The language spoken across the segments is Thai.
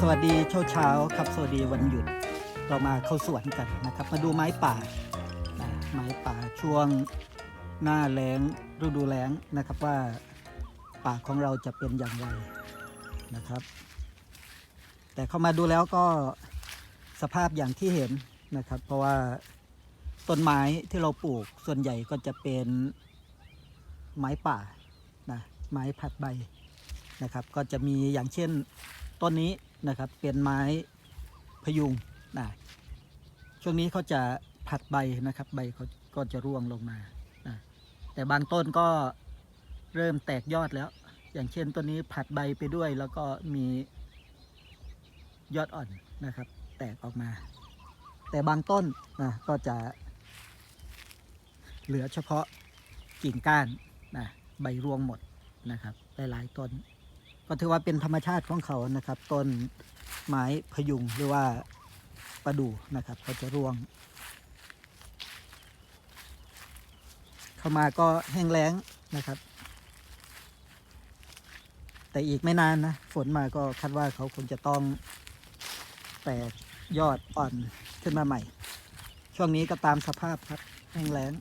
สวัสดีเช้าเช้าๆครับสวัสดีวันหยุดเรามาเข้าสวนกันนะครับ มาดูไม้ป่านะไม้ป่าช่วงหน้าแล้งฤดูแล้งนะครับว่าป่าของเราจะเป็นอย่างไรนะครับ แต่เข้ามาดูแล้วก็สภาพอย่างที่เห็นนะครับ เพราะว่าต้นไม้ที่เราปลูกส่วนใหญ่ก็จะเป็นไม้ป่านะไม้ผัดใบนะครับ ก็จะมีอย่างเช่นต้นนี้ นะครับ เป็นไม้พยุงนะช่วงนี้เขาจะผัดใบนะครับ ใบเขาก็จะร่วงลงมานะแต่บางต้นก็เริ่มแตกยอดแล้ว อย่างเช่นต้นนี้ผัดใบไปด้วย แล้วก็มียอดอ่อนนะครับ แตกออกมา แต่บางต้นนะก็จะ เหลือเฉพาะกิ่งก้านนะใบร่วงหมดนะครับหลายๆต้น ก็ถือว่าเป็นธรรมชาติของเขานะครับ ต้นไม้พยุงหรือว่าประดู่นะครับเขาจะร่วง เข้ามาก็แห้งแล้งนะครับ แต่อีกไม่นานนะ ฝนมาก็คาดว่าเขาคงจะต้องแตกยอดอ่อนขึ้นมาใหม่ ช่วงนี้ก็ตามสภาพครับแห้งแล้ง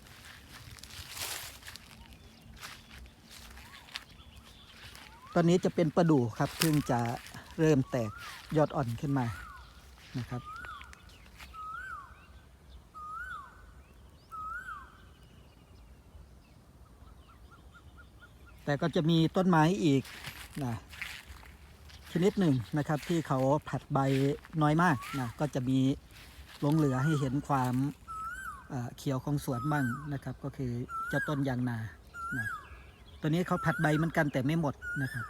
ตอนนี้จะเป็นประดู่ครับเพิ่งจะเริ่มแตกยอดอ่อนขึ้นมานะครับ แต่ก็จะมีต้นไม้อีกนะชนิดหนึ่งนะครับที่เขาผัดใบน้อยมากนะก็จะมีลงเหลือให้เห็นความเอ่อเขียวของสวนบ้างนะครับ ก็คือเจ้าต้นยางนานะ ตัวนี้เขาผัดใบเหมือนกันแต่ไม่หมดนะครับ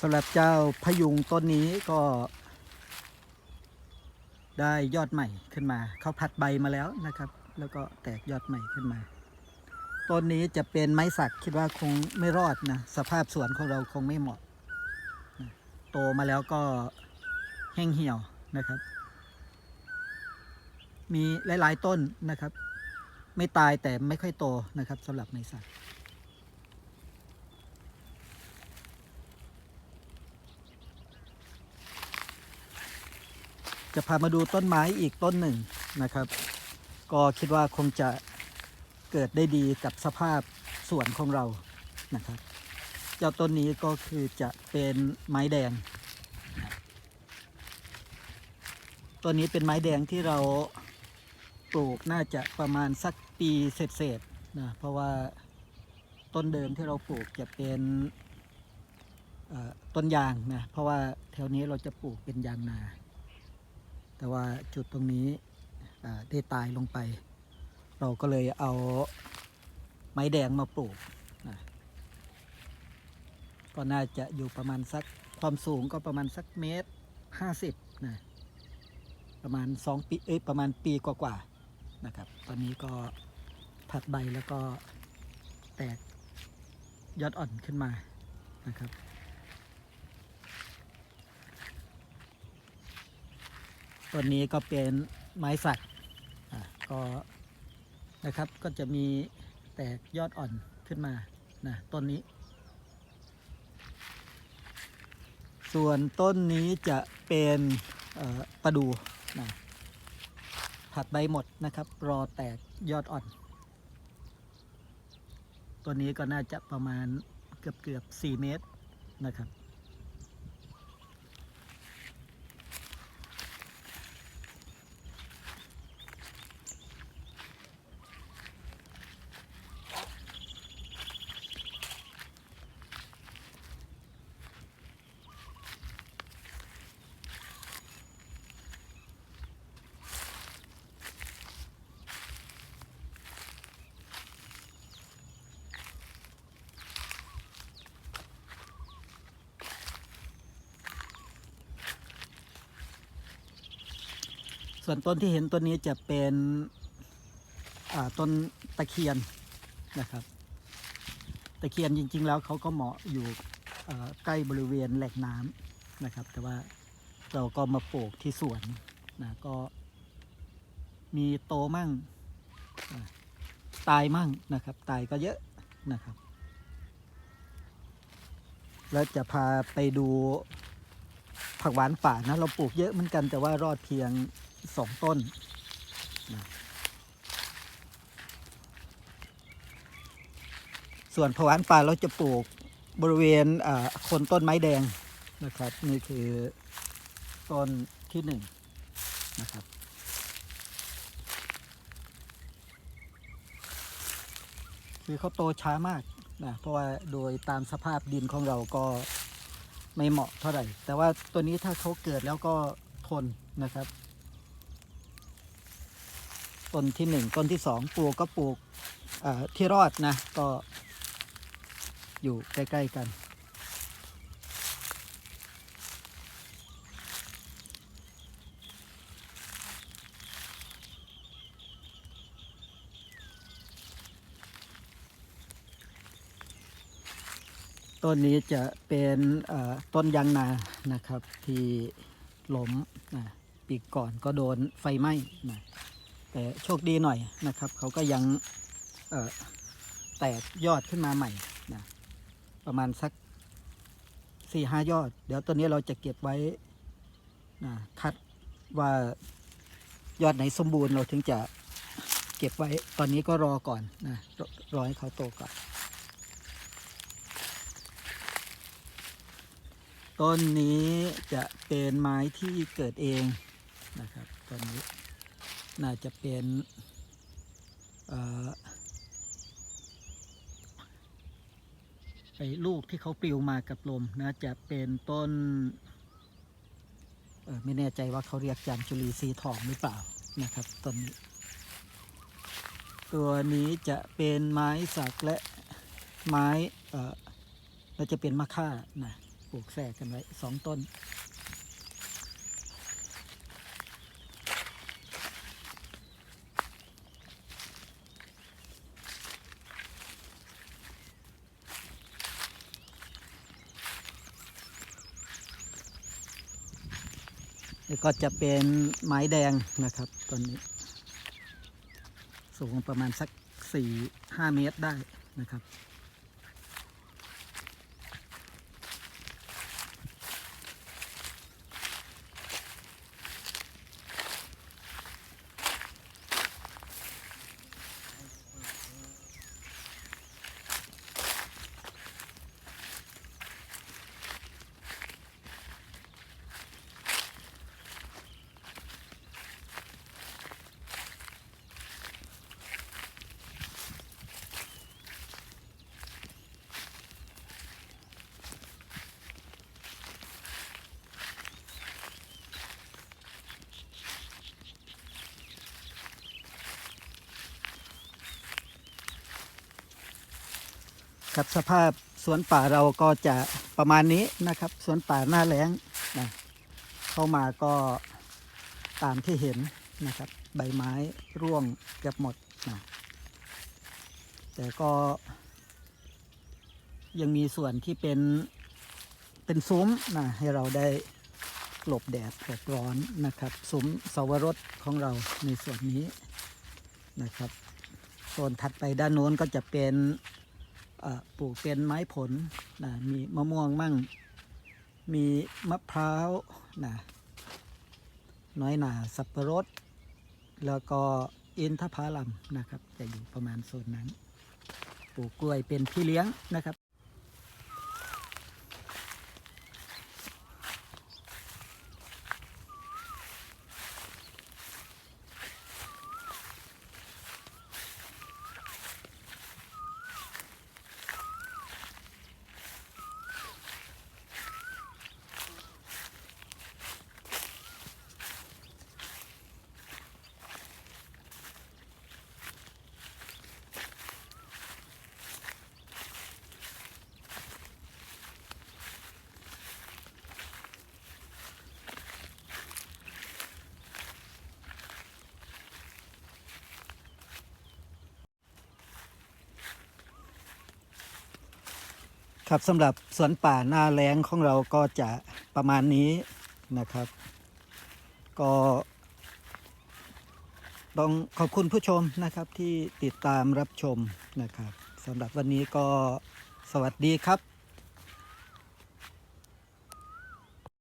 สำหรับเจ้าพยุงต้นนี้ก็ ได้ยอดใหม่ขึ้นมา เขาผัดใบมาแล้วนะครับ แล้วก็แตกยอดใหม่ขึ้นมา ต้นนี้จะเป็นไม้สักคิดว่าคงไม่รอดนะ สภาพสวนของเราคงไม่เหมาะ โตมาแล้วก็แห้งเหี่ยวนะครับ มีหลายๆต้นนะครับ ไม่ตายแต่ไม่ค่อยโตนะครับสำหรับไม้สักจะพามาดูต้นไม้อีกต้นหนึ่งนะครับ ก็คิดว่าคงจะ เกิดได้ดีกับสภาพสวนของเรานะครับ เจ้าต้นนี้ก็คือจะเป็นไม้แดงต้นนี้เป็นไม้แดงที่เราปลูกน่าจะประมาณสักปีเศษๆนะเพราะว่าต้นเดิมที่เราปลูกจะเป็นต้นยางนะเพราะว่าแถวนี้เราจะปลูกเป็นยางนา แต่ว่าจุดตรงนี้ได้ตายลงไป เราก็เลยเอาไม้แดงมาปลูกนะก็น่าจะอยู่ประมาณสักความสูงก็ประมาณสักเมตรห้าสิบนะประมาณสองปีเอ้ยประมาณปีกว่าๆนะครับ ตอนนี้ก็ผัดใบแล้วก็แตกยอดอ่อนขึ้นมานะครับต้นนี้ก็เป็นไม้สัก ก็ นะครับ ก็จะมีแตกยอดอ่อนขึ้นมานะต้นนี้ ส่วนต้นนี้จะเป็นประดูนะผัดใบหมดนะครับ รอแตกยอดอ่อน ตัวนี้ก็น่าจะประมาณเกือบเกือบ4เมตรนะครับ ส่วนต้นที่เห็นต้นนี้จะเป็นต้นตะเคียนนะครับ ตะเคียนจริง ๆ แล้วเขาก็เหมาะอยู่ใกล้บริเวณแหล่งน้ำนะครับ แต่ว่าเราก็มาปลูกที่สวนนะก็มีโตมั่ง ตายมั่งนะครับ ตายก็เยอะนะครับ แล้วจะพาไปดูผักหวานป่านะ เราปลูกเยอะเหมือนกันแต่ว่ารอดเพียง สองต้นนะส่วนผวานป่าเราจะปลูกบริเวณโคนต้นไม้แดงนะครับ นี่คือต้นที่หนึ่งนะครับคือเขาโตช้ามากนะเพราะว่าโดยตามสภาพดินของเราก็ไม่เหมาะเท่าไหร่ แต่ว่าตัวนี้ถ้าเขาเกิดแล้วก็ทนนะครับ ต้นที่หนึ่งต้นที่สองปลูกก็ปลูกที่รอดนะก็อยู่ใกล้ๆกัน ต้นนี้จะเป็นต้นยางนานะครับที่ล้มนะปีก่อนก็โดนไฟไหม้นะ แต่โชคดีหน่อยนะครับ เขาก็ยังแตกยอดขึ้นมาใหม่นะประมาณสักสี่ห้ายอด เดี๋ยวตัวนี้เราจะเก็บไว้นะคัดว่ายอดไหนสมบูรณ์เราถึงจะเก็บไว้ตอนนี้ก็รอก่อนนะรอรอให้เขาโตก่อน ต้นนี้จะเป็นไม้ที่เกิดเองนะครับต้นนี้ น่าจะเป็นไอ้ลูกที่เขาปลิวมากับลมนะจะเป็นต้นไม่แน่ใจว่าเขาเรียกจามจุลีสีทองหรือเปล่านะครับต้นนี้ ตัวนี้จะเป็นไม้สักและไม้เออแล้วจะเป็นมะค่านะปลูกแทรกกันไว้สองต้น แล้วก็จะเป็นไม้แดงนะครับต้นนี้ สูงประมาณสักสี่ห้าเมตรได้นะครับ ครับสภาพสวนป่าเราก็จะประมาณนี้นะครับ สวนป่าหน้าแล้งนะเข้ามาก็ตามที่เห็นนะครับ ใบไม้ร่วงเกือบหมดนะแต่ก็ ยังมีส่วนที่เป็นเป็นซุ้มนะให้เราได้หลบแดดหลบร้อนนะครับซุ้มเสาวรสของเราในส่วนนี้นะครับโซนถัดไปด้านโน้นก็จะเป็น ปลูกเป็นไม้ผลนะมีมะม่วงมั่ง มีมะพร้าวนะน้อยหนาสับปะรด แล้วก็อินทผลัมนะครับ จะอยู่ประมาณโซนนั้น ปลูกกล้วยเป็นพี่เลี้ยงนะครับ ครับสำหรับสวนป่าหน้าแรงของเราก็จะประมาณนี้นะครับ ก็ต้องขอบคุณผู้ชมนะครับที่ติดตามรับชมนะครับสำหรับวันนี้ก็สวัสดีครับ